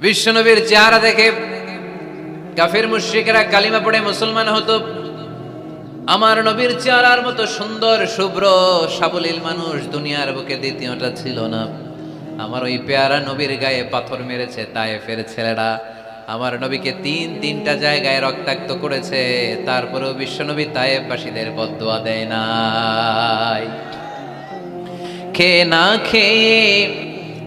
বিশ্বনবীর চেহারা দেখে কাফির মুশ্রিকেরা কালিমা পড়ে মুসলমান হতো। আমার নবীর চেহারার মতো সুন্দর, শুভ্র, সাবলীল মানুষ দুনিয়ার বুকে দ্বিতীয়টা ছিল না। আমার ওই পেয়ারা নবীর গায়ে পাথর মেরেছে, তায়েফের ছেলেরা। আমার নবীকে তিন, তিনটা জায়গায় রক্তাক্ত করেছে। তারপরেও বিশ্বনবী তায়েফবাসীদের বদুয়া দেয় নাই। খেয়ে না খেয়ে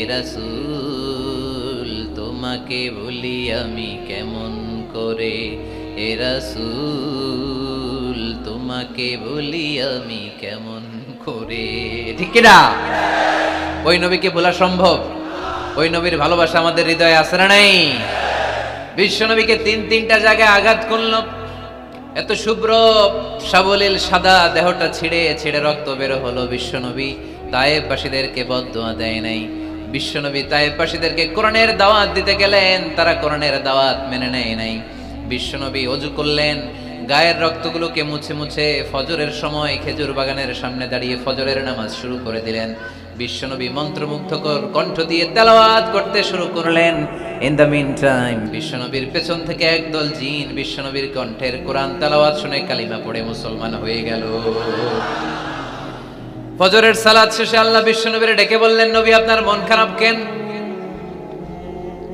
এরাসুল তোমাকে ভুলি আমি কেমন করে? এরাসুল তোমাকে ভুলি আমি কেমন করে? ঠিক না ওই নবীকে ভোলা সম্ভব? ওই নবীর ভালোবাসা আমাদের হৃদয়ে আছে না নাই? বিশ্ব নবীকে তিন তিনটা জায়গায় আঘাত করল। এত শুভ্র, সাবলীল, সাদা দেহটা ছিঁড়ে ছিঁড়ে রক্ত বের হলো বিশ্বনবী তায়েববাসীদেরকে বদদোয়া দেয় নাই। বিশ্বনবী তায়েববাসীদেরকে কোরআনের দাওয়াত দিতে গেলেন, তারা কোরআনের দাওয়াত মেনে নেয় নাই। বিশ্বনবী অজু করলেন, গায়ের রক্তগুলোকে মুছে মুছে ফজরের সময় খেজুর বাগানের সামনে দাঁড়িয়ে ফজরের নামাজ শুরু করে দিলেন। বিশ্বনবী মন্ত্রমুগ্ধকর কণ্ঠ দিয়ে তেলাওয়াত করতে শুরু করলেন। ইন দ্য মিন টাইম বিশ্বনবীর পেছন থেকে একদল জিন বিশ্বনবীর কণ্ঠের কোরআন তেলাওয়াত শুনে কালিমা পড়ে মুসলমান হয়ে গেল। ফজরের সালাত শেষে আল্লাহ বিশ্বনবীর ডেকে বললেন, নবী, আপনার মন খারাপ কেন?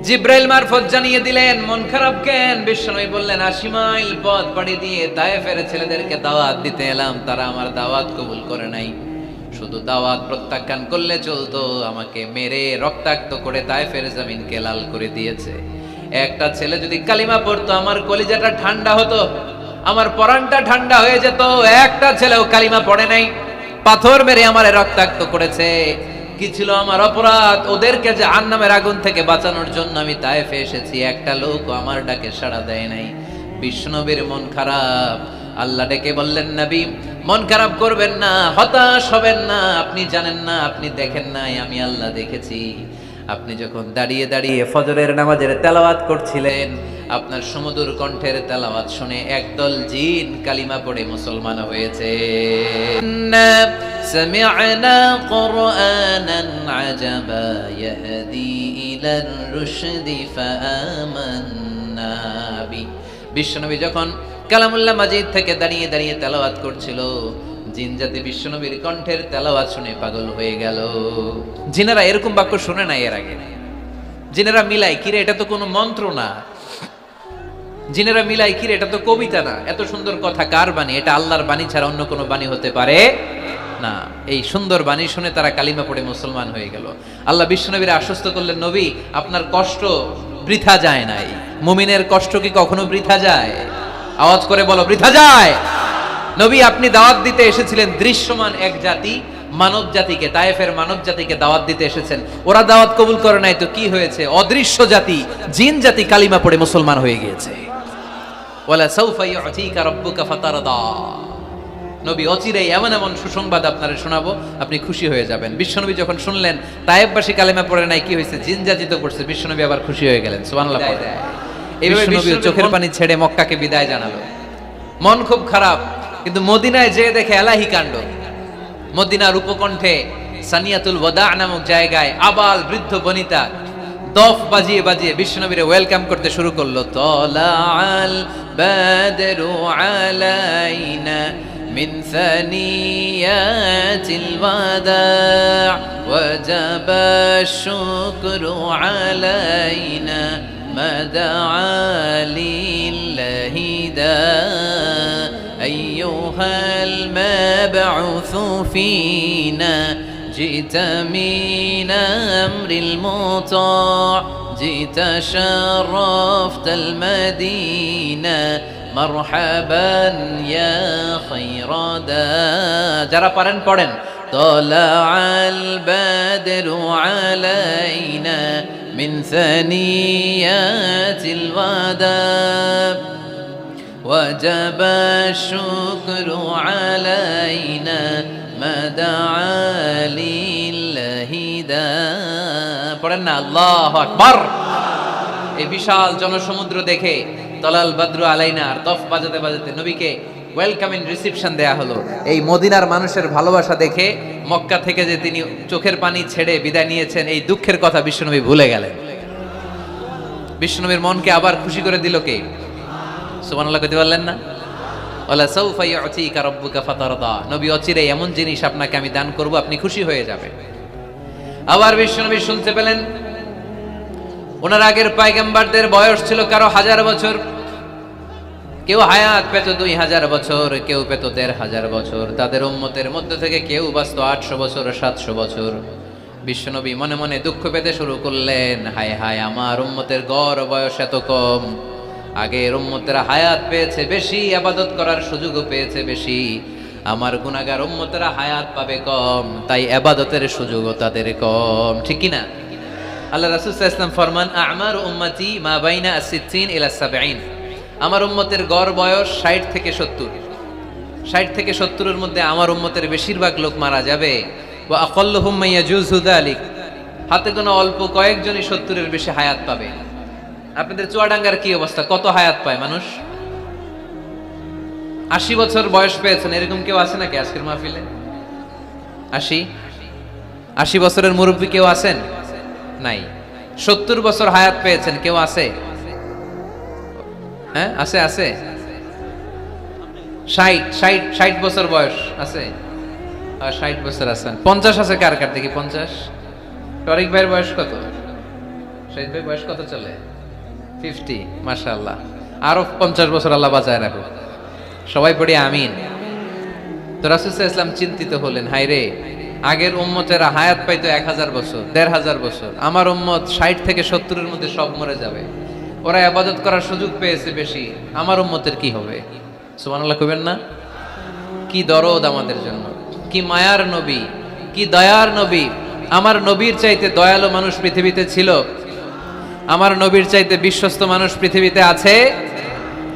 জিব্রাইল মারফত জানিয়ে দিলেন, মন খারাপ কেন? বিশ্বনবী বললেন, আশি মাইল পাড়ি দিয়ে তায়েফের ছেলেদেরকে দাওয়াত দিতে এলাম, তারা আমার দাওয়াত কবুল করে নাই। শুধু দাওয়াত প্রত্যাখ্যান করলে চলতো, আমাকে মেরে রক্তাক্ত করে তায়েফের জমিনকে লাল করে দিয়েছে। একটা ছেলে যদি কালিমা পড়তো, আমার কলিজাটা ঠান্ডা হতো, আমার পরানটা ঠান্ডা হয়ে যেত, একটা ছেলেও কালিমা পড়ে নাই। পাথর মেরে আমার রক্তাক্ত করেছে। কি ছিল আমার অপরাধ? ওদেরকে যে আন্নামের আগুন থেকে বাঁচানোর জন্য আমি তায়েফে এসেছি। একটা লোক আমার ডাকে সাড়া দেয় নাই। বিষ্ণবীর মন খারাপ। আল্লাহ ডেকে বললেন, নবী, মন খারাপ করবেন না, হতাশ হবেন না। আপনি জানেন না, আপনি দেখেন নাই, আমি আল্লাহ দেখেছি। আপনি যখন দাঁড়িয়ে দাঁড়িয়ে ফজরের নামাজের তেলাওয়াত করছিলেন আপনার সমুদর কণ্ঠের তেলাওয়াত শুনে একদল জিন কালিমা পড়ে মুসলমান হয়েছে سمعنا قرآنا عجبا يهدي إلى الرشد فآمنا به বিশ্বনবী যখন কালামুল্লাহ মাজিদ থেকে দাঁড়িয়ে দাঁড়িয়ে তেলাওয়াত করছিল জিন জাতি বিশ্বনবীর কণ্ঠের তেলাওয়াত শুনে পাগল হয়ে গেল জিনেরা এরকম বাক্য শুনে নাই এর আগে জিনেরা মিলাই কিরে এটা তো কোনো মন্ত্র না জিনেরা মিলাই, কিরে, এটা তো কবিতা না। এত সুন্দর কথা কার বাণী? এটা আল্লাহর বাণী ছাড়া অন্য কোনো বাণী হতে পারে না। এই সুন্দর বাণী শুনে তারা কালিমা পড়ে মুসলমান হয়ে গেল। আল্লাহ বিশ্বনবীর আশ্বস্ত করলেন, নবী, আপনার কষ্ট বৃথা যায় নাই। মুমিনের কষ্ট কি কখনো বৃথা যায়? আওয়াজ করে বলো, বৃথা যায়। নবী, আপনি দাওয়াত দিতে এসেছিলেন দৃশ্যমান এক জাতি, মানব জাতিকে, তায়েফের মানব জাতিকে দাওয়াত দিতে এসেছেন। ওরা দাওয়াত কবুল করে নাই তো কি হয়েছে? অদৃশ্য জাতি, জিন জাতি কালিমা পড়ে মুসলমান হয়ে গিয়েছে। ওয়ালা সাউফা ইউতিকা রাব্বুকা ফাতারদা। নবী অচিরেই এমন এমন সুসংবাদ আপনারা শোনাবো আপনি খুশি হয়ে যাবেন। বিশ্বনবী যখন শুনলেন তায়েববাসী কালেমা পড়ে নাই কি হয়েছে? জিন জাতিত করছে। বিশ্বনবী আবার খুশি হয়ে গেলেন সুবহানাল্লাহ বিশ্বনবী চোখের পানি ছেড়ে মক্কাকে বিদায় জানালো। মন খুব খারাপ কিন্তু মদিনায় যে দেখে এলাহি কাণ্ড। মদিনার উপকণ্ঠে সানিয়াতুল ওয়াদা নামক জায়গায় আবাল বৃদ্ধ বনিতা দফ বাজিয়ে বাজিয়ে বিশ্বনবীরে ওয়েলকাম করতে শুরু করল। তলাল بادروا علينا من ثنيات الوداع وجب الشكر علينا ما دعا لله داع. أيها المبعوث فينا جئت من أمر المطاع. جئت شرفت المدينة مرحبا يا خير دا جرى قرن قرن طلع البدر علينا من ثنيات الوداع. وجب الشكر علينا ما دعا لي পড়েন না, আল্লাহ আকবার। এই বিশাল জনসমুদ্র দেখে তলাল বাদ্রু আলাইনা আর তফ বাজাতে বাজাতে নবীকে ওয়েলকাম ইন রিসিপশন দেয়া হলো। এই মদিনার মানুষের ভালোবাসা দেখে মক্কা থেকে যে তিনি চোখের পানি ছেড়ে বিদায় নিয়েছেন, এই দুঃখের কথা বিশ্বনবী ভুলে গেলেন। বিশ্বনবীর মনকে আবার খুশি করে দিল কে? সুবহানাল্লাহ কইতে পারলেন না? ওলা সৌফা ইউতিকা রাব্বুকা ফাতারদা। নবী অচিরে এমন জিনিস আপনাকে আমি দান করব, আপনি খুশি হয়ে যাবেন। আবার বিশ্বনবী শুনতে পেলেন। ওনার আগের পায়গাম্বারদের বয়স ছিল কারও হাজার বছর। কেউ হায়াত পেত দুই হাজার বছর, কেউ পেত দেড় হাজার বছর। তাদের উম্মতের মধ্যে থেকে কেউ বাঁচত আটশো বছর, সাতশো বছর। বিশ্বনবী মনে মনে দুঃখ পেতে শুরু করলেন, হায় হায়, আমার উম্মতের গড় বয়স এত কম। আগের উম্মতেরা হায়াত পেয়েছে বেশি, আবাদত করার সুযোগও পেয়েছে বেশি। আমার গুনাগার উম্মতেরা হায়াত পাবে কম, তাই আবাদতের সুযোগও তাদের কম। ঠিক কি না? আল্লাহ রাসূল ওয়াসাল্লাম ফরমান, আমার উম্মতি মা বাইনা আসিদ্দিন ইলা সাবঈন। আমার উম্মতের গড় বয়স 60 থেকে 70 60 থেকে 70 এর মধ্যে আমার উম্মতের বেশিরভাগ লোক মারা যাবে। ওয়া আকাল্লুহুম মাইয়াজুজু যালিক। হাতে কোনো অল্প কয়েকজনই 70 এর বেশি হায়াত পাবে। আপনাদের চুয়াডাঙ্গার কি অবস্থা? কত হায়াত পায় মানুষ? আশি বছর বয়স পেয়েছেন, এরকম কেউ আছে নাকি আজকের মাহফিলে? আশি? আশি বছরের মুরব্বী কেউ আছেন? নাই। সত্তর বছর হায়াত পেয়েছেন, কেউ আছে? হ্যাঁ আছে আছে। ষাট ষাট ষাট বছর বয়স আছে। আর ষাট বছর আছেন পঞ্চাশ আছে কার কার? দেখি পঞ্চাশ। টরিক ভাইয়ের বয়স কত? শহীদ ভাই বয়স কত চলে? ফিফটি মাশাল্লাহ আরও পঞ্চাশ বছর আল্লাহ বাজায় রাখো সবাই পড়ি আমিন। তো রাসুল ইসলাম চিন্তিত হলেন হাই রে, আগের উম্মতেরা হায়াত পাইতো এক হাজার বছর দেড় হাজার বছর, আমার উম্মত ষাট থেকে সত্তরের মধ্যে সব মরে যাবে। ওরা আবাদত করার সুযোগ পেয়েছে বেশি, আমার উম্মতের কি হবে? সুবহানাল্লাহ কবেন না? কি দরদ আমাদের জন্য, কি মায়ার নবী, কি দয়ার নবী। আমার নবীর চাইতে দয়ালু মানুষ পৃথিবীতে ছিল, আমার নবীর চাইতে বিশ্বস্ত মানুষ পৃথিবীতে আছে।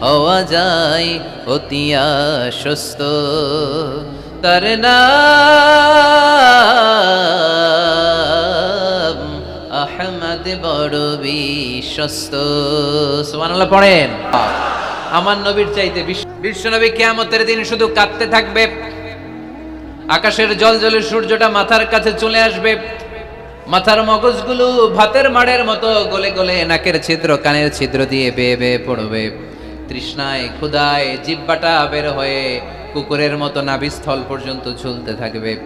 হওয়া যায় অতি আশ্বস্ত তার আহমদ বড় বিশ্বস্ত। পড়েন। আমার নবীর চাইতে বিশ্ব- বিশ্বনবী কিয়ামতের দিন শুধু কাঁদতে থাকবে। আকাশের জল জলে সূর্যটা মাথার কাছে চলে আসবে। মাথার মগজগুলো ভাতের মাড়ের মতো গলে গলে নাকের ছিদ্র, কানের ছিদ্র দিয়ে বেয়ে বেয়ে পড়বে। তৃষ্ণায় ক্ষুদায় জিব্বাটা বের হয়ে কুকুরের মতো নাভিস্থল পর্যন্ত ঝুলতে থাকবে।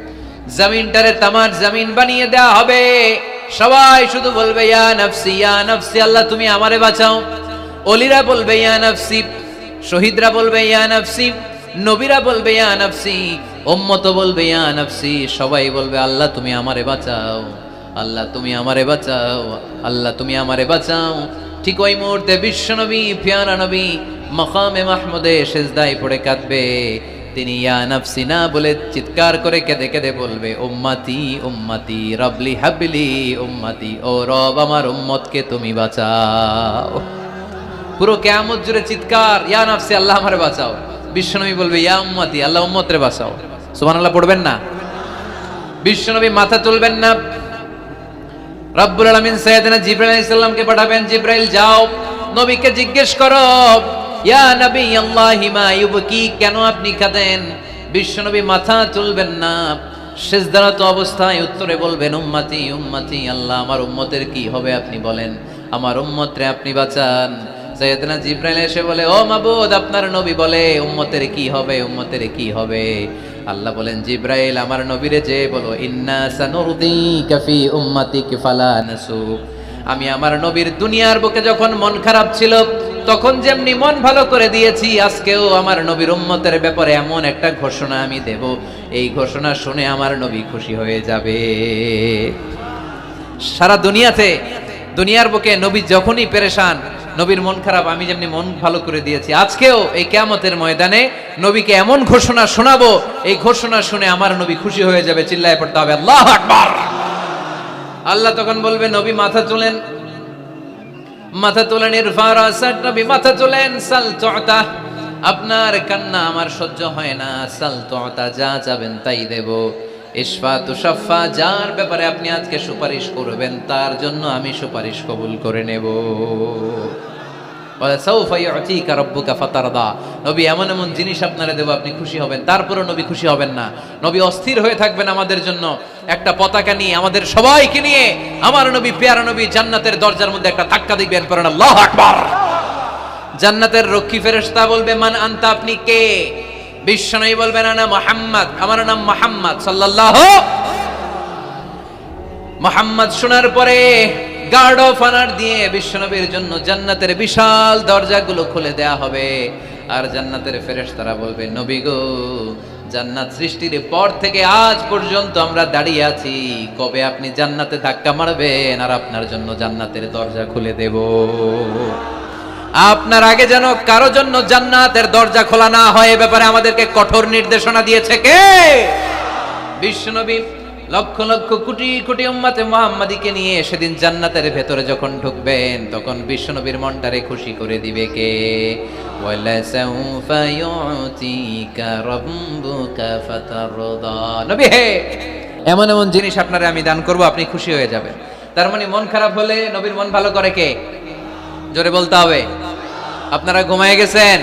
জমিনটারে তামার জমিন বানিয়ে দেওয়া হবে। সবাই শুধু বলবে, ইয়া নফসি ইয়া নফসি, আল্লাহ তুমি আমারে বাঁচাও। অলিরা বলবে, ইয়া নফসি। শহীদরা বলবে, ইয়া নফসি। নবীরা বলবে, ইয়া নফসি। উম্মত বলবে, ইয়া নফসি। সবাই বলবে, আল্লাহ তুমি আমারে বাঁচাও। আল্লাহ তুমি আমারে বাঁচাও, আল্লাহ তুমি আমারে বাঁচাও। ঠিক ওই মুহূর্তে বিশ্ব নবী পিয়ারা নবী মকামে মাহমুদে সেজদায় পড়ে কাঁদবে। তিনি, ইয়া নফসি, না বলে চিৎকার করে কেঁদে কেঁদে বলবে, উম্মাতি উম্মাতি রবলি হাবলি, উম্মাতি, ও রব আমার উম্মতকে তুমি বাঁচাও। পুরো কেয়ামত জুড়ে চিৎকার, ইয়া নাফসি, আল্লাহ আমারে বাঁচাও। বিশ্বনবী বলবে, ইয়া উম্মতি, আল্লাহ উম্মতরে বাঁচাও। সুবহানাল্লাহ, পড়বেন না? বিশ্বনবী মাথা তুলবেন না। রব্বুল আলামিন সাইয়েদনা জিব্রাইল আলাইহিস সালামকে পাঠাবেন, জিব্রাইল, যাও, নবীকে জিজ্ঞেস করো, ইয়া নবী আল্লাহি মা ইউবকি, কেন আপনি কাঁদেন? বিশ্বনবী মাথা তুলবেন না। শেষদারাত অবস্থায় উত্তরে বলবেন, উম্মতি উম্মতি, আল্লাহ, আমার উম্মতের কি হবে আপনি বলেন? আমার উম্মতরে আপনি বাঁচান। সৈয়দনা জিব্রাইল এসে বলে, ও মাবুদ, আপনার নবী বলে, উম্মতের কি হবে, উম্মতের কি হবে? আল্লাহ বলেন, জিব্রাইল, আমার নবীরে যে বলো, ইন্না সানুরদিকা ফি উম্মাতিক ফালা নাসু আমি আমার নবীর দুনিয়ার বুকে যখন মন খারাপ ছিল, তখন যেমনি মন ভালো করে দিয়েছি, আজকেও আমার নবীর উম্মতের ব্যাপারে এমন একটা ঘোষণা আমি দেব। এই ঘোষণা শুনে আমার নবী খুশি হয়ে যাবে। সারা দুনিয়াতে, দুনিয়ার বুকে নবী যখনই পেরেশান নবীর মন খারাপ, আমি যেমনি মন ভালো করে দিয়েছি। আজকেও এই কেয়ামতের ময়দানে নবীকে এমন ঘোষণা শোনাবো, এই ঘোষণা শুনে আমার নবী খুশি হয়ে যাবে, চিল্লায় পড়তে হবে, আল্লাহ আকবার! আল্লাহ তখন বলবে, নবী মাথা তুলেন। মাথা তোলেন ইরফার নবী, মাথা তোলেন, সাল তুতা। আপনার কান্না আমার সহ্য হয় না, সাল তুতা, যা যাবেন তাই দেব। ইশফা তুষাফা যার ব্যাপারে আপনি আজকে সুপারিশ করবেন, তার জন্য আমি সুপারিশ কবুল করে নেব। নবী, এমন এমন জিনিস আপনারা দেব, আপনি খুশি হবেন। তারপরও নবী খুশি হবেন না। নবী অস্থির হয়ে থাকবেন আমাদের জন্য। একটা পতাকা নিয়ে আমাদের সবাইকে নিয়ে আমার নবী, পেয়ারা নবী জান্নাতের দরজার মধ্যে একটা ধাক্কা দিবেন পড়েন আল্লাহু আকবার। জান্নাতের রক্ষী ফেরেশতা বলবে, মান আনতা, আপনি কে? বিশ্বনবী বলবেন, আনা মুহাম্মদ। আমার নাম মুহাম্মদ সাল্লাল্লাহু মোহাম্মদ শোনার পরে গার্ড অফ অনার দিয়ে বিশ্বনবীর জন্য জান্নাতের বিশাল দরজাগুলো খুলে দেয়া হবে। আর জান্নাতের ফেরেশতারা বলবে, নবী গো, জান্নাত সৃষ্টির পর থেকে আজ পর্যন্ত আমরা দাঁড়িয়ে আছি। কবে আপনি জান্নাতে ধাক্কা মারবেন? আর আপনার জন্য জান্নাতের দরজা খুলে দেব। আপনার আগে যেন কারও জন্য জান্নাতের দরজা খোলা না হয়, এ ব্যাপারে আমাদেরকে কঠোর নির্দেশনা দিয়েছে কে? বিশ্বনবী লক্ষ লক্ষ কোটি কোটি উম্মাতে মুহাম্মাদিকে নিয়ে সেদিন জান্নাতের ভেতরে যখন ঢুকবেন, তখন বিশ্বনবীর মনটারে খুশি করে দিবে কে? হে, এমন এমন জিনিস আপনারে আমি দান করব, আপনি খুশি হয়ে যাবেন। তার মানে মন খারাপ হলে নবীর মন ভালো করে কে? জোরে বলতে হবে। আপনারা ঘুমায় গেছেন?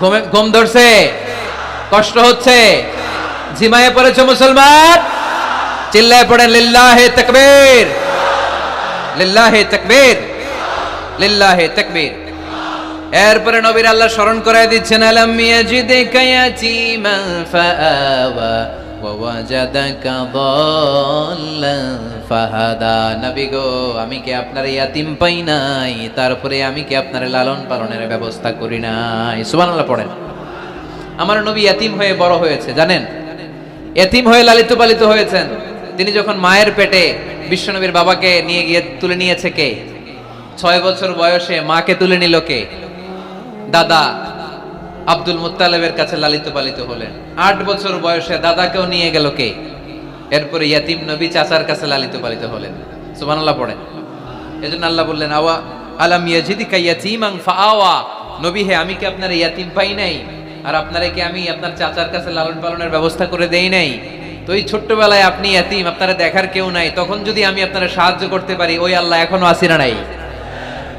ঘুমে ধরছে? কষ্ট হচ্ছে? ঝিমায়ে পড়েছে মুসলমান? চিল্লায় পড়েন, লিল্লাহে তাকবীর। লিল্লাহে তাকবীর। লিল্লাহে তকবীর। এরপরে নবীর আল্লাহ স্মরণ করায় দিচ্ছেন, আলাম ইয়াজিদিকা ইয়াতীমান ফাআওয়া। ফাহাদা গো, আমি কি আপনার ইয়াতিম পাই নাই? তারপরে আমি কি আপনার লালন পালনের ব্যবস্থা করি নাই? সুবহানাল্লাহ পড়েন। আমার নবী ইয়াতিম হয়ে বড় হয়েছে, জানেন? এতিম হয়ে লালিত পালিত হয়েছেন। তিনি যখন মায়ের পেটে বিশ্বনবীর বাবাকে নিয়ে গিয়ে তুলে নিয়েছে কে? ছয় বছর বয়সে মাকে তুলে নিল কে? দাদা আব্দুল মুত্তালেবের কাছে লালিত পালিত হলেন। আট বছর বয়সে দাদাকেও নিয়ে গেল কে? এরপরে ইয়াতিম নবী চাচার কাছে লালিত পালিত হলেন। সুবহানাল্লাহ পড়েন। এজন্য আল্লাহ বললেন, আওয়া আলাম ইয়াজিদিকা ইয়াতীমাং ফাআওয়া। নবী হে, আমি কি আপনার ইয়াতিম পাই নাই? আর আপনারে কি আমি আপনার চাচার কাছে লালন পালনের ব্যবস্থা করে দেই নাই? তো এই ছোট্টবেলায় আপনি ইয়াতিম, আপনারা দেখার কেউ নাই। তখন যদি আমি আপনারা সাহায্য করতে পারি, ওই আল্লাহ এখনও আসিনা নাই।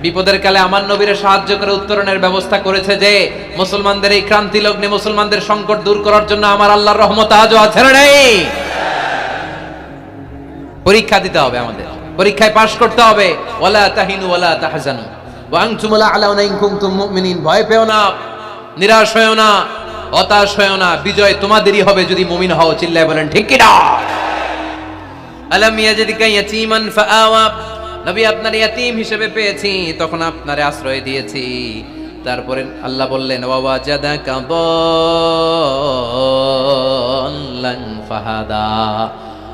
বিপদের কালে আমার নবীরে সাহায্য করে উত্তরণের ব্যবস্থা করেছে যে, মুসলমানদের এই ক্রান্তি লগ্নে মুসলমানদের সংকট দূর করার জন্য আমার আল্লাহর রহমত আজও আছে নাই? পরীক্ষা দিতে হবে আমাদের। পরীক্ষায় পাশ করতে হবে। ওয়ালা তাহিনু ওয়ালা তাহজানু। ওয়া আনতুম লা আলাউনা ইন কুনতুম মুমিনিন। ভয় পেও না, নিরাশ হয়েও না, হতাশ হয়েও না। বিজয় তোমাদেরই হবে যদি মুমিন হও, চিল্লায় বলেন, ঠিক কি না আলাম ইয়াজিদিকা ইয়াতীমান ফাআওয়া নবী আপনার ইয়াতিম হিসেবে পেয়েছি, তখন আপনারে আশ্রয় দিয়েছি। তারপরে আল্লাহ বললেন বাবা জাদা ফাহাদা।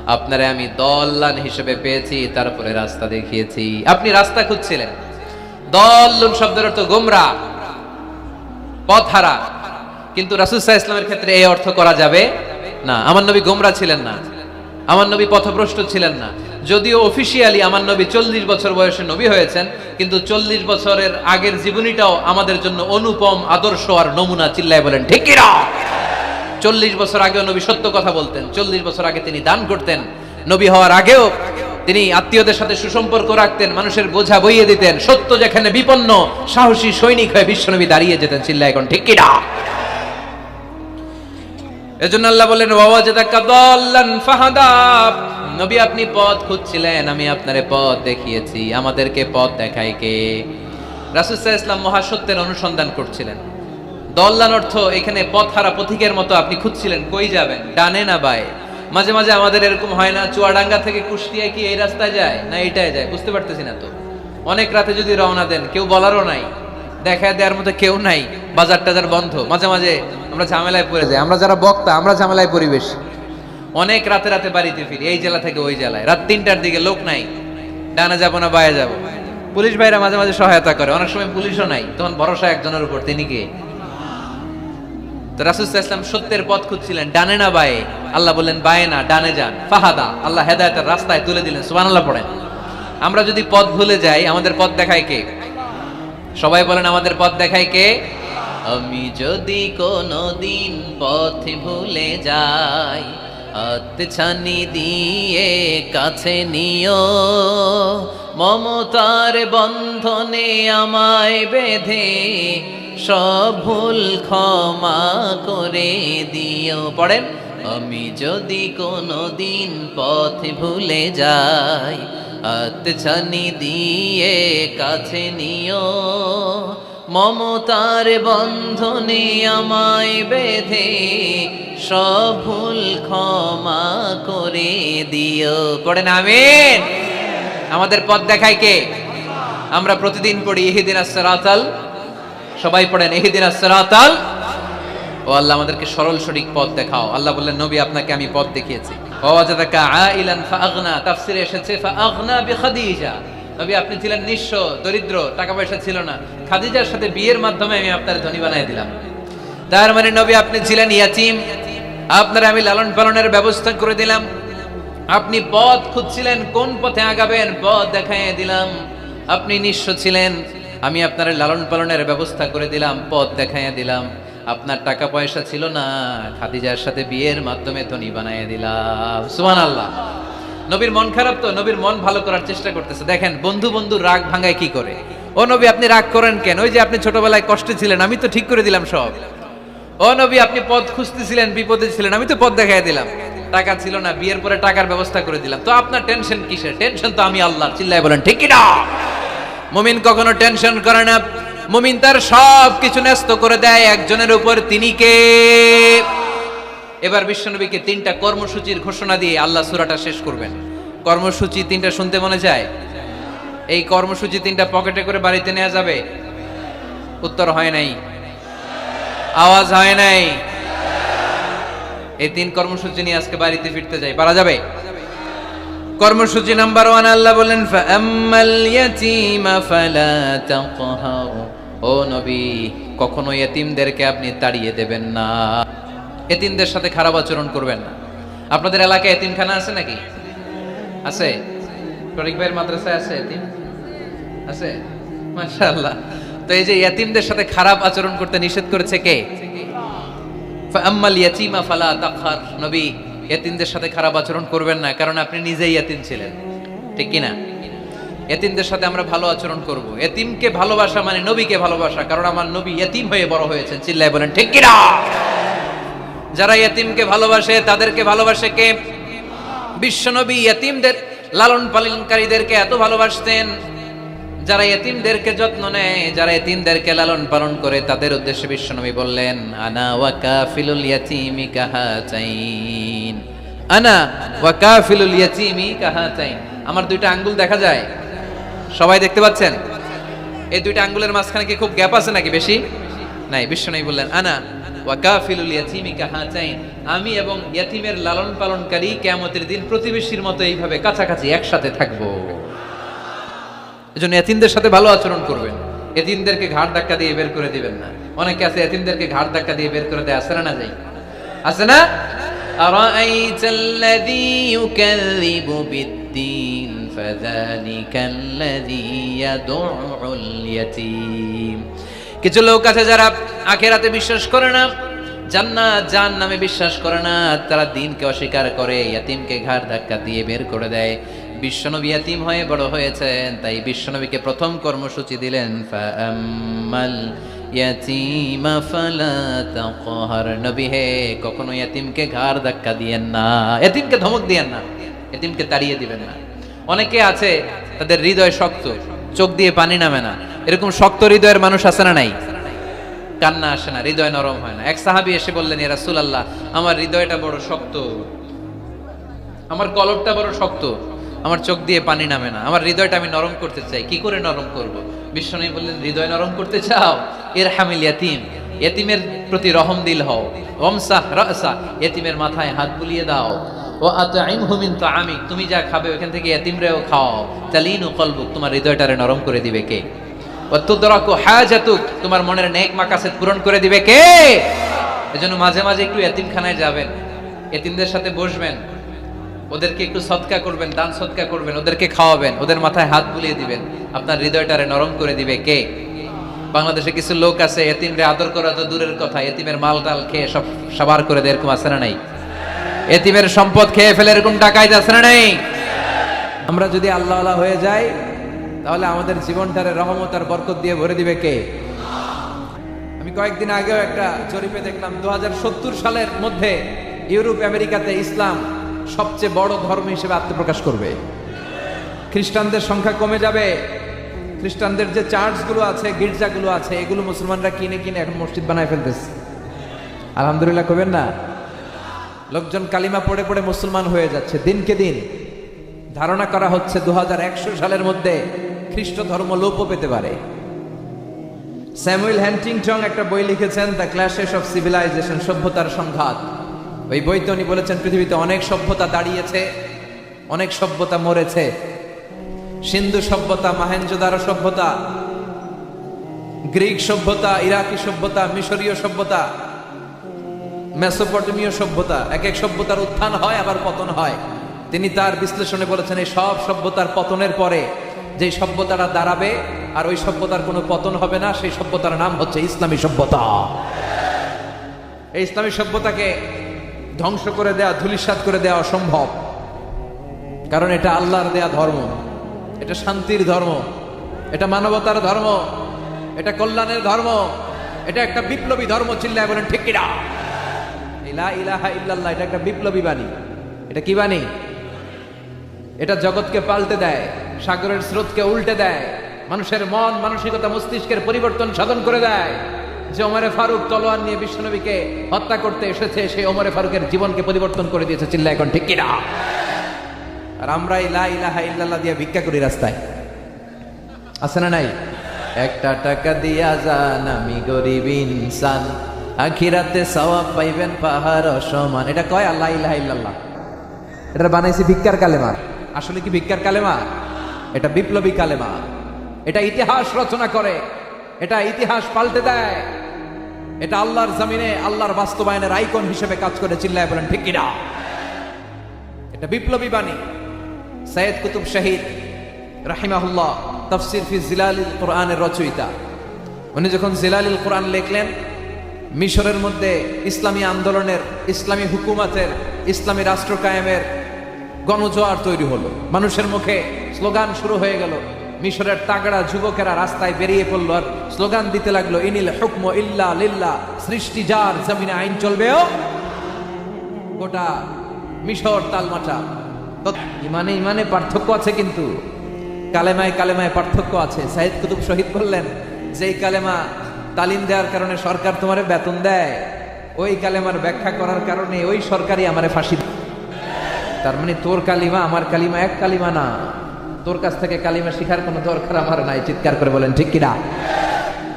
আপনারে আমি দল্লান হিসেবে পেয়েছি, তারপরে রাস্তা দেখিয়েছি। আপনি রাস্তা খুঁজছিলেন। দল্লুন শব্দের অর্থ গোমরা, পথহারা। কিন্তু রাসুসাহ ইসলামের ক্ষেত্রে এই অর্থ করা যাবে না। আমার নবী গোমরা ছিলেন না। আমার নবী পথভ্রষ্ট ছিলেন না। যদিও অফিসিয়ালি আমার নবী চল্লিশ বছর বয়সে নবী হয়েছেন, কিন্তু চল্লিশ বছরের আগের জীবনীটাও আমাদের জন্য অনুপম, আদর্শ আর নমুনা চিল্লায় বলেন, ঠিক চল্লিশ বছর আগেও নবী সত্য কথা বলতেন, চল্লিশ বছর আগে তিনি দান করতেন, নবী হওয়ার আগেও তিনি আত্মীয়দের সাথে সুসম্পর্ক রাখতেন, মানুষের বোঝা বইয়ে দিতেন, সত্য যেখানে বিপন্ন, সাহসী সৈনিক হয়ে বিশ্বনবী দাঁড়িয়ে যেতেন চিল্লা এখন ঠিক কিনা? এজন্য আল্লাহ ফাহাদা নবী, আপনি পথ খুঁজছিলেন, আমি আপনারে পথ দেখিয়েছি। আমাদেরকে পথ দেখায় কে? আলাইহি ইসলাম মহাসত্যের অনুসন্ধান করছিলেন। দল্লান অর্থ এখানে পথ হারা পথিকের মতো আপনি খুঁজছিলেন, কই যাবেন? ডানে না বায়ে? মাঝে মাঝে আমাদের এরকম হয় না, চুয়াডাঙ্গা থেকে কুষ্টিয়া কি এই রাস্তায় যায়, না এইটাই যায়? বুঝতে পারতেছি না তো। অনেক রাতে যদি রওনা দেন, কেউ বলারও নাই দেখা দেওয়ার মতো কেউ নাই বাজার টাজার বন্ধ, মাঝে মাঝে আমরা ঝামেলায় পড়ে যাই, আমরা যারা বক্তা, আমরা ঝামেলায় পরিবেশ। অনেক রাতে রাতে বাড়িতে ফিরি, এই জেলা থেকে ওই জেলায়। রাত তিনটার দিকে লোক নাই, ডানা যাব না বায়ে যাব। পুলিশ ভাইরা মাঝে মাঝে সহায়তা করে, অনেক সময় পুলিশও নাই, তখন ভরসা একজনের উপর, তিনি কে? তো রাসুল ইসলাম সত্যের পথ খুঁজছিলেন, ডানে না বায়ে? আল্লাহ বললেন, বায়ে না, ডানে যান। ফাহাদা, আল্লাহ হেদায়তের রাস্তায় তুলে দিলেন সুবান আল্লাহ পড়েন। আমরা যদি পথ ভুলে যাই, আমাদের পথ দেখায় কে? সবাই বলেন, আমাদের পথ দেখায় কে? আমি যদি কোনো দিন পথ ভুলে যাই ছানি দিয়ে কাছে নিও। মমতার বন্ধনে আমায় বেঁধে সব ভুল ক্ষমা করে দিও। পড়েন, আমি যদি কোনো দিন পথ ভুলে যাই ছানি দিয়ে কাছে নিও। মমতার বন্ধনে আমায় বেঁধে সব ক্ষমা করে দিও। পড়েন আমিন। আমাদের পথ দেখায় কে? আমরা প্রতিদিন পড়ি ইহিদিন আসরাতাল সবাই পড়েন ইহিদিন আসরাতাল ও আল্লাহ আমাদেরকে সরল সঠিক পথ দেখাও। আল্লাহ বললেন, নবী, আপনাকে আমি পথ দেখিয়েছি। ওয়াজাদাকা আইলান ফাগনা তাফসিরে এসেছে ফাগনা বিখাদিজা নবী আপনি ছিলেন নিঃস্ব, দরিদ্র টাকা পয়সা ছিল না। খাদিজার সাথে বিয়ের মাধ্যমে আমি আপনার ধনী বানাই দিলাম। তার মানে নবী, আপনি ছিলেন ইয়াতিম। আপনার আমি লালন পালনের ব্যবস্থা করে দিলাম। আপনি পথ খুঁজছিলেন, কোন পথে আগাবেন? পথ দেখাই দিলাম। আপনি নিঃস্ব ছিলেন। আমি আপনার লালন পালনের ব্যবস্থা করে দিলাম, পথ দেখাইয়া দিলাম। আপনার টাকা পয়সা ছিল না, খাদিজার সাথে বিয়ের মাধ্যমে ধনী বানাইয়া দিলাম। সুমান আল্লাহ নবীর মন খারাপ তো, নবীর মন ভালো করার চেষ্টা করতেছে। দেখেন, বন্ধু বন্ধু রাগ ভাঙায় কি করে? ও নবী, আপনি রাগ করেন কেন? ওই যে আপনি ছোটবেলায় কষ্টে ছিলেন, আমি তো ঠিক করে দিলাম সব। ও নবী, আপনি পথ খুঁজতেছিলেন, বিপদে ছিলেন, আমি তো পথ দেখাই দিলাম। টাকা ছিল না, বিয়ের পরে টাকার ব্যবস্থা করে দিলাম। তো আপনার টেনশন কিসের? টেনশন তো আমি আল্লাহ চিল্লাই বলেন, ঠিক না মুমিন কখনো টেনশন করে না। মুমিন তার সব কিছু ন্যস্ত করে দেয় একজনের উপর। তিনি কে? এবার বিশ্বনবীকে তিনটা কর্মসূচির ঘোষণা দিয়ে আল্লাহ সুরাটা শেষ করবেন। কর্মসূচি তিনটা শুনতে মনে যায়? এই কর্মসূচি তিনটা পকেটে করে বাড়িতে নেওয়া যাবে? উত্তর হয় নাই। আওয়াজ হয় নাই। এই তিন কর্মসূচি নিয়ে আজকে বাড়িতে ফিরতে যাই। পারা যাবে? কর্মসূচি নাম্বার ওয়ান আল্লাহ বলেন ও নবী, কখনো ইয়েতিমদেরকে আপনি তাড়িয়ে দেবেন না। এতিমদের সাথে খারাপ আচরণ করবেন না। আপনাদের এলাকায় এতিমখানা আছে নাকি? আছে? টরিক ভাইয়ের মাদ্রাসায় আছে এতিম? আছে? মাশাআল্লাহ। তো এই যে ইয়াতিমদের সাথে খারাপ আচরণ করতে নিষেধ করেছে কে? ফাআম্মাল ইয়াতীমা ফালা তাকহার নবী ইয়াতিমদের সাথে খারাপ আচরণ করবেন না, কারণ আপনি নিজেই ইয়াতিম ছিলেন। ঠিক কি না এতিমদের সাথে আমরা ভালো আচরণ করব। এতিমকে ভালোবাসা মানে নবীকে ভালোবাসা, কারণ আমার নবী এতিম হয়ে বড় হয়েছেন। চিল্লায় বলেন, ঠিক কি না যারা এতিমকে ভালোবাসে, তাদেরকে ভালোবাসে কে? বিশ্বনবী এতিমদের লালন পালনকারীদেরকে এত ভালোবাসতেন। যারা এতিমদেরকে যত্ন নেয়, যারা এতিমদেরকে লালন পালন করে, তাদের উদ্দেশ্যে বিশ্বনবী বললেন, আনা ওয়াকা ওয়াকাফিলুল ইয়াতিমি কাহাতাইন। আনা ওয়াকাফিলুল ইয়াতিমি কাহাতাইন। আমার দুইটা আঙ্গুল দেখা যায়? সবাই দেখতে পাচ্ছেন? এই দুইটা আঙ্গুলের মাঝখানে কি খুব গ্যাপ আছে নাকি বেশি? নাই, বিশ্বনবী বললেন, আনা ওয়াকাফিলুল ইয়াতিমি কাহাতাইন আমি এবং ইয়াতিমের লালন পালনকারী কিয়ামতের দিন প্রতিবেশীর মতো এইভাবে কাছাকাছি একসাথে থাকবো এজন্য এতিমদের সাথে ভালো আচরণ করবেন এতিমদেরকে ঘাট ধাক্কা দিয়ে বের করে দিবেন না অনেকে আছে এতিমদেরকে ঘাট ধাক্কা দিয়ে বের করে দেয় আসে না না যাই আছে না أرأيت الذي يكذب بالدين فذلك الذي يدع اليتيم কিছু লোক আছে যারা আখেরাতে বিশ্বাস করে না, জান্নাত জান নামে বিশ্বাস করে না, তারা দিনকে অস্বীকার করে, ইয়াতিমকে ঘাড় ধাক্কা দিয়ে বের করে দেয়। বিশ্বনবী এতিম হয়ে বড় হয়েছেন, তাই বিশ্বনবীকে প্রথম কর্মসূচি দিলেন ইয়াতীমা নবী হে, কখনো ইয়াতিমকে ঘাড় ধাক্কা দিয়েন না এতিমকে ধমক দিয়েন না এতিমকে তাড়িয়ে দিবেন না। অনেকে আছে, তাদের হৃদয় শক্ত চোখ দিয়ে পানি নামে না। এরকম শক্ত হৃদয়ের মানুষ আসে না নাই? কান্না আসে না, হৃদয় নরম হয় না। এক সাহাবি এসে বললেন এ রাসুল আল্লাহ আমার হৃদয়টা বড় শক্ত। আমার কলবটা বড় শক্ত। আমার চোখ দিয়ে পানি নামে না। আমার হৃদয়টা আমি নরম করতে চাই। কি করে নরম করব? বিশ্বনবী বললেন, হৃদয় নরম করতে চাও? এর হামিল ইয়াতিম এতিমের প্রতি রহম দিল হও। ওমসাহ রাসা, এতিমের মাথায় হাত বুলিয়ে দাও। ও আতাইম হুমিন তো আমি তুমি যা খাবে ওখান থেকে এতিমরেও খাও। তালিনু কলবুক, তোমার হৃদয়টারে নরম করে দিবে কে? ওয়াতুদরাকু হাজাতুক, তোমার মনের নেক মাকাসেদ পূরণ করে দিবে কে? এজন্য মাঝে মাঝে একটু এতিমখানায় যাবেন। এতিমদের সাথে বসবেন। ওদেরকে একটু সৎকা করবেন, দান সৎকা করবেন, ওদেরকে খাওয়াবেন, ওদের মাথায় হাত বুলিয়ে দিবেন। আপনার হৃদয়টারে নরম করে দিবে কে? বাংলাদেশে কিছু লোক আছে, এতিমরে আদর করা তো দূরের কথা, এতিমের মাল ডাল খেয়ে সব সাবার করে দেয়, এরকম আছে না নাই? এতিমের সম্পদ খেয়ে ফেলে এরকম টাকায় আছে না নাই? আমরা যদি আল্লাহ আল্লাহ হয়ে যাই, তাহলে আমাদের জীবনটারে রহমত আর বরকত দিয়ে ভরে দিবে কে? আমি কয়েকদিন আগেও একটা জরিপে দেখলাম দু হাজার সত্তর সালের মধ্যে ইউরোপ, আমেরিকাতে ইসলাম সবচেয়ে বড় ধর্ম হিসেবে আত্মপ্রকাশ করবে। খ্রিস্টানদের সংখ্যা কমে যাবে খ্রিস্টানদের যে চার্চগুলো আছে, গির্জাগুলো আছে, এগুলো মুসলমানরা কিনে কিনে এখন মসজিদ বানায় ফেলতেছে। আলহামদুলিল্লাহ কবেন না? লোকজন কালিমা পড়ে পড়ে মুসলমান হয়ে যাচ্ছে, দিনকে দিন। ধারণা করা হচ্ছে দু হাজার একশো সালের মধ্যে খ্রিস্ট ধর্ম লোপ পেতে পারে। স্যামুয়েল হ্যান্টিংটন একটা বই লিখেছেন, দ্য ক্ল্যাশেস অফ সিভিলাইজেশন সভ্যতার সংঘাত। ওই বইতে উনি বলেছেন, পৃথিবীতে অনেক সভ্যতা দাঁড়িয়েছে, অনেক সভ্যতা মরেছে সিন্ধু সভ্যতা, মাহেঞ্জোদারো সভ্যতা, গ্রিক সভ্যতা, ইরাকি সভ্যতা, মিশরীয় সভ্যতা, মেসোপটেমীয় সভ্যতা, এক এক সভ্যতার উত্থান হয়, আবার পতন হয়। তিনি তার বিশ্লেষণে বলেছেন, এই সব সভ্যতার পতনের পরে যে সভ্যতাটা দাঁড়াবে, আর ওই সভ্যতার কোনো পতন হবে না, সেই সভ্যতার নাম হচ্ছে ইসলামী সভ্যতা। এই ইসলামী সভ্যতাকে ধ্বংস করে দেওয়া ধুলিসাৎ করে দেওয়া অসম্ভব। কারণ এটা আল্লাহর দেয়া ধর্ম। এটা শান্তির ধর্ম, এটা মানবতার ধর্ম, এটা কল্যাণের ধর্ম, এটা একটা বিপ্লবী ধর্ম চিল্লায় বলেন, ঠিক ইলা ইলাহা ইল্লাল্লাহ, এটা একটা বিপ্লবী বাণী। এটা কি বাণী? এটা জগৎকে পাল্টে দেয়, সাগরের স্রোতকে উল্টে দেয়, মানুষের মন, মানসিকতা, মস্তিষ্কের পরিবর্তন সাধন করে দেয়। যে ওমরে ফারুক তলোয়ার নিয়ে বিশ্বনবীকে হত্যা করতে এসেছে, সেই ওমরে ফারুকের জীবনকে পরিবর্তন করে দিয়েছে চিল্লা এখন ঠিক কিনা? আর আমরা ইলা ইলাহা ইল্লাল্লাহ দিয়ে ভিক্ষা করি রাস্তায়। আছে না নাই? একটা টাকা দিয়া যান আমি গরিব ইনসান। আখিরাতে সওয়াব পাইবেন পাহাড় সমান। এটা কয় আল্লাহ ইলাহা ইল্লাল্লাহ? এটা বানাইছে ভিক্ষার কালেমা। আসলে কি ভিক্ষার কালেমা? এটা বিপ্লবী কালেমা। এটা ইতিহাস রচনা করে। এটা ইতিহাস পাল্টে দেয়। এটা আল্লাহর জমিনে, আল্লাহর বাস্তবায়নের আইকন হিসেবে কাজ করে। চিল্লায় বলেন, ঠিক কিনা? এটা বিপ্লবী বাণী। সৈয়দ কুতুব শহীদ রাহিমাহুল্লাহ তফসির ফি জিলালিল কোরআনের রচয়িতা। উনি যখন জিলালিল কোরআন লিখলেন, মিশরের মধ্যে ইসলামী আন্দোলনের, ইসলামী হুকুমাতের, ইসলামী রাষ্ট্র কায়েমের গণজোয়ার তৈরি হলো। মানুষের মুখে স্লোগান শুরু হয়ে গেল, মিশরের তাগড়া যুবকেরা রাস্তায় বেরিয়ে পড়ল আর স্লোগান দিতে লাগল, ইনিল হুকম ইল্লা লিল্লা, সৃষ্টি যার জমিনে আইন চলবেও গোটা মিশর তালমাটা। ইমানে ইমানে পার্থক্য আছে কিন্তু। কালেমায় কালেমায় পার্থক্য আছে। সাইদ কুতুব শহীদ বললেন, যেই কালেমা তালিম দেওয়ার কারণে সরকার তোমারে বেতন দেয়, ওই কালেমার ব্যাখ্যা করার কারণে ওই সরকারই আমারে ফাঁসি তার মানে তোর কালিমা আমার কালিমা এক কালিমা না। তোর কাছ থেকে কালিমা শিখার কোনো দরকার আমার নাই, চিৎকার করে বলেন, ঠিক কিনা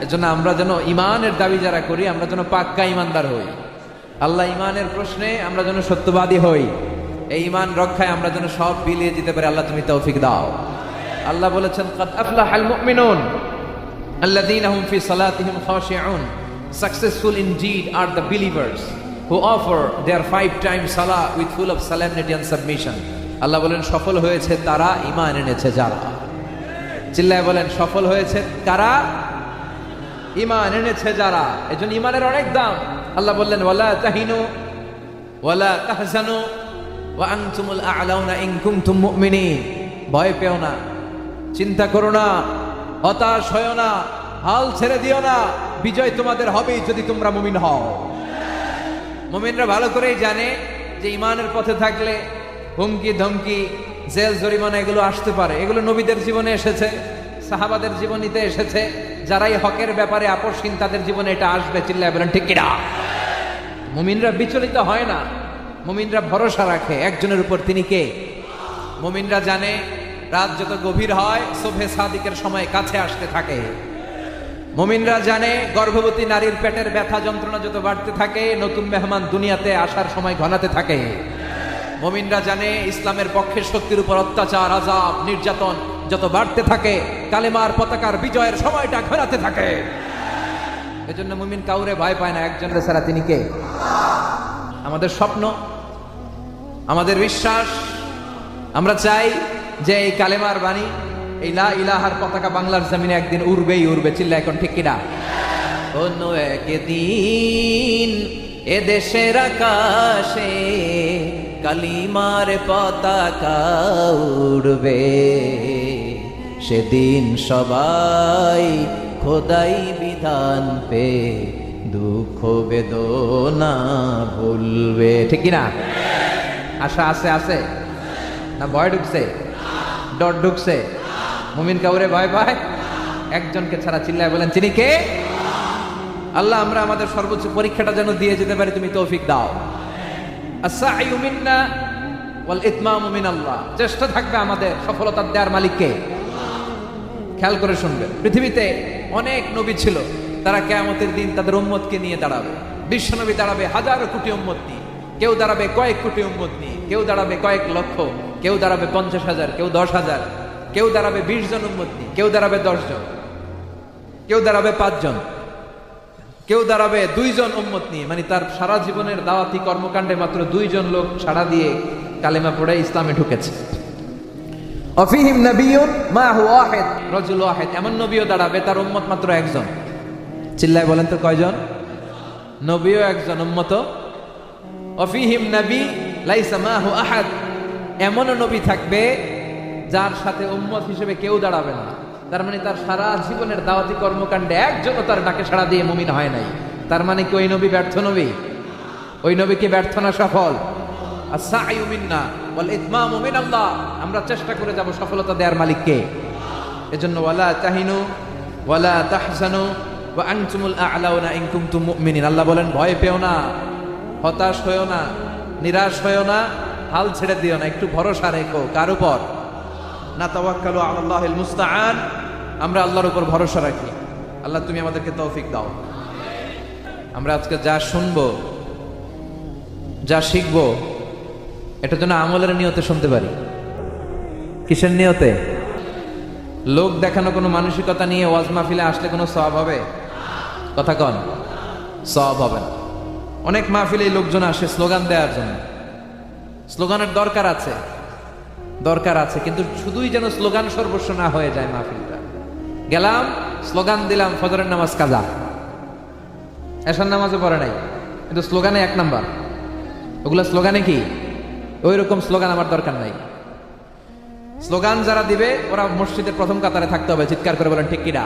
এজন্য আমরা যেন ইমানের দাবি যারা করি, আমরা যেন পাক্কা ইমানদার হই। আল্লাহ ইমানের প্রশ্নে আমরা যেন সত্যবাদী হই। এই ইমান রক্ষায় আমরা যেন সব বিলিয়ে দিতে পারি, আল্লাহ তুমি তৌফিক দাও। আল্লাহ বলেছেন, কাদ আফলাহ আল মুমিনুন আল্লাযীনাহুম ফি সালাতিহিম খাশিউন। Successful indeed are the believers who offer their five time সালা with full of solemnity and submission Allah বলেন, সফল হয়েছে তারা ইমান এনেছে যারা। চিল্লায় বলেন, সফল হয়েছে কারা ইমান এনেছে যারা। এজন্য ইমানের অনেক দাম। আল্লাহ বললেন, ওয়ালা তাহিনু, ওয়ালা তাহজানু। ওয়া আনতুমুল আ'লাউনা ইন কুনতুম মুমিনিন। ভয় পেও না, চিন্তা করো না, হতাশ হয়েও না, হাল ছেড়ে দিও না, বিজয় তোমাদের হবেই যদি তোমরা মুমিন হও। মুমিনরা ভালো করেই জানে যে ইমানের পথে থাকলে হুমকি, ধমকি, জেল, জরিমানা এগুলো আসতে পারে। এগুলো নবীদের জীবনে এসেছে, সাহাবাদের জীবনীতে এসেছে। যারাই হকের ব্যাপারে আপসহীন তাদের জীবনে এটা আসবে, চিল্লায় বলেন, ঠিক কিনা? মুমিনরা বিচলিত হয় না। মুমিনরা ভরসা রাখে, একজনের উপর তিনি কে? মুমিনরা জানে রাত যত গভীর হয়, শোভে সাদিকের সময় কাছে আসতে থাকে। মুমিনরা জানে গর্ভবতী নারীর পেটের ব্যথা যন্ত্রণা যত বাড়তে থাকে, নতুন মেহমান দুনিয়াতে আসার সময় ঘনাতে থাকে। মুমিনরা জানে ইসলামের পক্ষে শক্তির উপর অত্যাচার আজাব নির্যাতন যত বাড়তে থাকে, কালেমার পতাকার বিজয়ের সময়টা ঘনাতে থাকে। এজন্য মুমিন কাউরে ভয় পায় না, একজনের ছাড়া তিনি কে? আমাদের স্বপ্ন আমাদের বিশ্বাস। আমরা চাই যে এই কালেমার বাণী, এই লা ইলাহার পতাকা বাংলার জমিনে একদিন উড়বেই উড়বে চিল্লা এখন ঠিক কিনা? অন্য একদিন এ দেশের আকাশে কালিমার পতাকা উড়বে। সেদিন সবাই খোদাই বিধান পে দুঃখ বেদনা ভুলবে। ঠিক কিনা? আশা আছে আছে? না, ভয় ঢুকছে? ডর ঢুকছে? মুমিন কাউরে ভয় পায়? একজনকে ছাড়া চিল্লায় বলেন তিনি কে? আল্লাহ, আমরা আমাদের সর্বোচ্চ পরীক্ষাটা যেন দিয়ে যেতে পারি, তুমি তৌফিক দাও। মিনাল্লাহ। চেষ্টা থাকবে আমাদের সফলতা দেওয়ার মালিককে খেয়াল করে শুনবেন। পৃথিবীতে অনেক নবী ছিল, তারা কেয়ামতের দিন তাদের উম্মতকে নিয়ে দাঁড়াবে। বিশ্বনবী দাঁড়াবে হাজারো কোটি উম্মত নিয়ে। কেউ দাঁড়াবে কয়েক কোটি উম্মত নিয়ে, কেউ দাঁড়াবে কয়েক লক্ষ, কেউ দাঁড়াবে পঞ্চাশ হাজার, কেউ দশ হাজার, কেউ দাঁড়াবে বিশ জন উম্মত নিয়ে, কেউ দাঁড়াবে দশ জন, কেউ দাঁড়াবে পাঁচজন কেউ দাঁড়াবে দুইজন উম্মত নিয়ে মানে তার সারা জীবনের দাওয়াতি কর্মকাণ্ডে মাত্র দুইজন লোক সাড়া দিয়ে কালেমা পড়ে ইসলামে ঢুকেছে। অফিহিম নবিয়ুন মা হু ওয়াহিদ, রাজুল ওয়াহিদ, এমন নবীও দাঁড়াবে, তার উম্মত মাত্র একজন। চিল্লায় বলেন তো কয়জন? নবীও একজন উম্মত অফিহিম নবী লাইসা মা হু আহাদ। এমনও নবী থাকবে যার সাথে উম্মত হিসেবে কেউ দাঁড়াবে না। তার মানে তার সারা জীবনের দাওয়াতি কর্মকাণ্ডে একজনও তার ডাকে সাড়া দিয়ে মুমিন হয় নাই। তার মানে কি ওই নবী ব্যর্থ নবী? ওই নবী কি ব্যর্থ না সফল? মিনাল্লাহ। আমরা চেষ্টা করে যাব সফলতা দেওয়ার মালিককে। এজন্য ওয়ালা তাহিনু, ওয়ালা তাহজানু, ওয়া আনতুমুল আ'লাউনা ইন মুমিনিন। আল্লাহ বলেন, ভয় পেও না। হতাশ হয়েও না, নিরাশ হয়েও না, হাল ছেড়ে দিও না, একটু ভরসা রেখো। কার উপর? না তাওয়াক্কালু আলাল্লাহিল মুস্তাআন। আমরা আল্লাহর উপর ভরসা রাখি। আল্লাহ, তুমি আমাদেরকে তৌফিক দাও। আমরা আজকে যা শুনব, যা শিখব এটা যেন আমলের নিয়তে শুনতে পারি। কিসের নিয়তে? লোক দেখানো কোনো মানসিকতা নিয়ে ওয়াজ মাহফিলে আসলে কোনো সব হবে? কথা কন সব হবে না। অনেক মাহফিলে লোকজন আসে স্লোগান দেওয়ার জন্য। স্লোগানের দরকার আছে দরকার আছে, কিন্তু শুধুই যেন স্লোগান সর্বস্ব না হয়ে যায় মাহফিলটা। গেলাম, স্লোগান দিলাম, ফজরের নামাজ কাজা। এসার নামাজও পড়ে নাই, কিন্তু স্লোগানে এক নাম্বার। ওগুলো স্লোগানে কি? ওই রকম স্লোগান আমার দরকার নাই। স্লোগান যারা দিবে, ওরা মসজিদের প্রথম কাতারে থাকতে হবে, চিৎকার করে বলেন, ঠিক কিনা